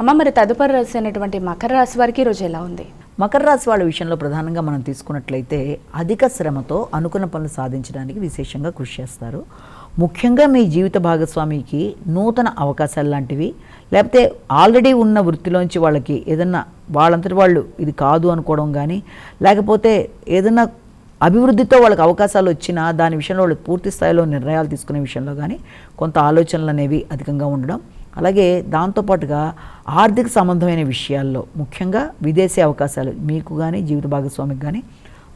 అమ్మ మరి తదుపరి రాశి అయినటువంటి మకర రాశి వారికి ఈ రోజు ఎలా ఉంది? మకర రాశి వాళ్ళ విషయంలో ప్రధానంగా మనం తీసుకున్నట్లయితే అధిక శ్రమతో అనుకున్న పనులు సాధించడానికి విశేషంగా కృషి చేస్తారు. ముఖ్యంగా మీ జీవిత భాగస్వామికి నూతన అవకాశాలు లాంటివి లేకపోతే ఆల్రెడీ ఉన్న వృత్తిలోంచి వాళ్ళకి ఏదన్నా వాళ్ళంతటి వాళ్ళు ఇది కాదు అనుకోవడం కానీ లేకపోతే ఏదన్నా అభివృద్ధితో వాళ్ళకి అవకాశాలు వచ్చినా దాని విషయంలో వాళ్ళు పూర్తి స్థాయిలో నిర్ణయాలు తీసుకునే విషయంలో కానీ కొంత ఆలోచనలు అనేవి అధికంగా ఉండడం అలాగే దాంతోపాటుగా ఆర్థిక సంబంధమైన విషయాల్లో ముఖ్యంగా విదేశీ అవకాశాలు మీకు కానీ జీవిత భాగస్వామికి కానీ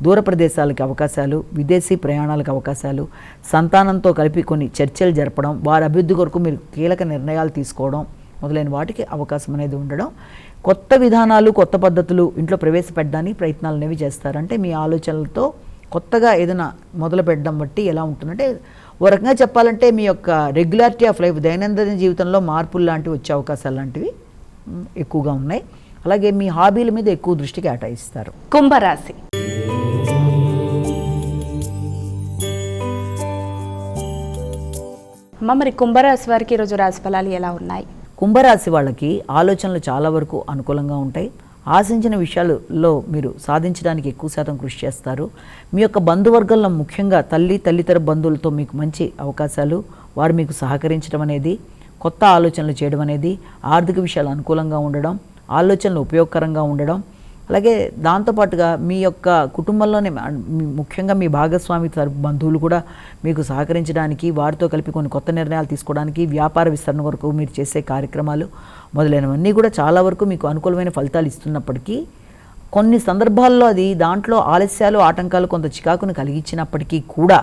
దూర ప్రదేశాలకి అవకాశాలు విదేశీ ప్రయాణాలకు అవకాశాలు సంతానంతో కలిపి కొన్ని చర్చలు జరపడం వారి అభివృద్ధి కొరకు మీరు కీలక నిర్ణయాలు తీసుకోవడం మొదలైన వాటికి అవకాశం అనేది ఉండడం కొత్త విధానాలు కొత్త పద్ధతులు ఇంట్లో ప్రవేశపెట్టడానికి ప్రయత్నాలు అనేవి చేస్తారంటే మీ ఆలోచనలతో కొత్తగా ఏదైనా మొదలు పెట్టడం బట్టి ఎలా ఉంటుందంటే ఓ రకంగా చెప్పాలంటే మీ యొక్క రెగ్యులారిటీ ఆఫ్ లైఫ్ దైనందిన జీవితంలో మార్పులు లాంటివి వచ్చే అవకాశాలు లాంటివి ఎక్కువగా ఉన్నాయి. అలాగే మీ హాబీల మీద ఎక్కువ దృష్టి కేటాయిస్తారు. కుంభరాశి. అమ్మ మరి కుంభరాశి వారికి ఈరోజు రాశి ఫలాలు ఎలా ఉన్నాయి? కుంభరాశి వాళ్ళకి ఆలోచనలు చాలా వరకు అనుకూలంగా ఉంటాయి. ఆశించిన విషయాలలో మీరు సాధించడానికి ఎక్కువ శాతం కృషి చేస్తారు. మీ యొక్క బంధువర్గంలో ముఖ్యంగా తల్లి తల్లితర బంధువులతో మీకు మంచి అవకాశాలు వారు మీకు సహకరించడం అనేది కొత్త ఆలోచనలు చేయడం అనేది ఆర్థిక విషయాలు అనుకూలంగా ఉండడం ఆలోచనలు ఉపయోగకరంగా ఉండడం అలాగే దాంతోపాటుగా మీ యొక్క కుటుంబంలోనే ముఖ్యంగా మీ భాగస్వామి బంధువులు కూడా మీకు సహకరించడానికి వారితో కలిపి కొన్ని కొత్త నిర్ణయాలు తీసుకోవడానికి వ్యాపార విస్తరణ వరకు మీరు చేసే కార్యక్రమాలు మొదలైనవన్నీ కూడా చాలా వరకు మీకు అనుకూలమైన ఫలితాలు ఇస్తున్నప్పటికీ కొన్ని సందర్భాల్లో అది దాంట్లో ఆలస్యాలు ఆటంకాలు కొంత చికాకును కలిగించినప్పటికీ కూడా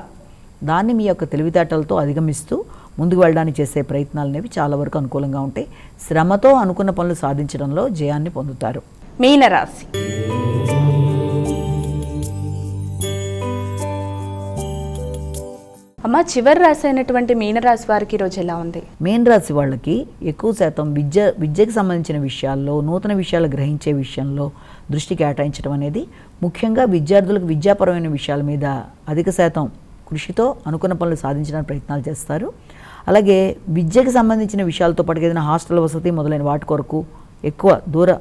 దాన్ని మీ యొక్క తెలివితేటలతో అధిగమిస్తూ ముందుకు వెళ్ళడానికి చేసే ప్రయత్నాలు అనేవి చాలా వరకు అనుకూలంగా ఉంటాయి. శ్రమతో అనుకున్న పనులు సాధించడంలో జయాన్ని పొందుతారు. మీనరాశి. అమ్మ చివరి రాశి అయినటువంటి మీనరాశి వారికి ఈరోజు ఎలా ఉంది? మీనరాశి వాళ్ళకి ఎక్కువ శాతం విద్య విద్యకు సంబంధించిన విషయాల్లో నూతన విషయాలు గ్రహించే విషయంలో దృష్టి కేటాయించడం అనేది ముఖ్యంగా విద్యార్థులకు విద్యాపరమైన విషయాల మీద అధిక శాతం కృషితో అనుకున్న పనులు సాధించడానికి ప్రయత్నాలు చేస్తారు. అలాగే విద్యకు సంబంధించిన విషయాలతో పాటు ఏదైనా హాస్టల్ వసతి మొదలైన వాటి కొరకు ఎక్కువ దూర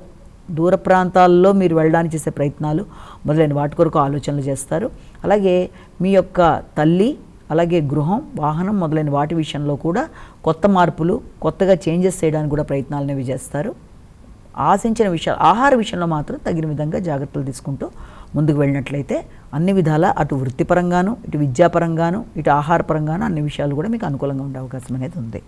దూర ప్రాంతాల్లో మీరు వెళ్ళడానికి చేసే ప్రయత్నాలు మొదలైన వాటి కొరకు ఆలోచనలు చేస్తారు. అలాగే మీ యొక్క తల్లి అలాగే గృహం వాహనం మొదలైన వాటి విషయంలో కూడా కొత్త మార్పులు కొత్తగా చేంజెస్ చేయడానికి కూడా ప్రయత్నాలు అనేవి చేస్తారు. ఆశించిన విషయాలు ఆహార విషయంలో మాత్రం తగిన విధంగా జాగ్రత్తలు తీసుకుంటూ ముందుకు వెళ్ళినట్లయితే అన్ని విధాలా అటు వృత్తిపరంగాను ఇటు విద్యాపరంగాను ఇటు ఆహారపరంగాను అన్ని విషయాలు కూడా మీకు అనుకూలంగా ఉండే అవకాశం అనేది ఉంది.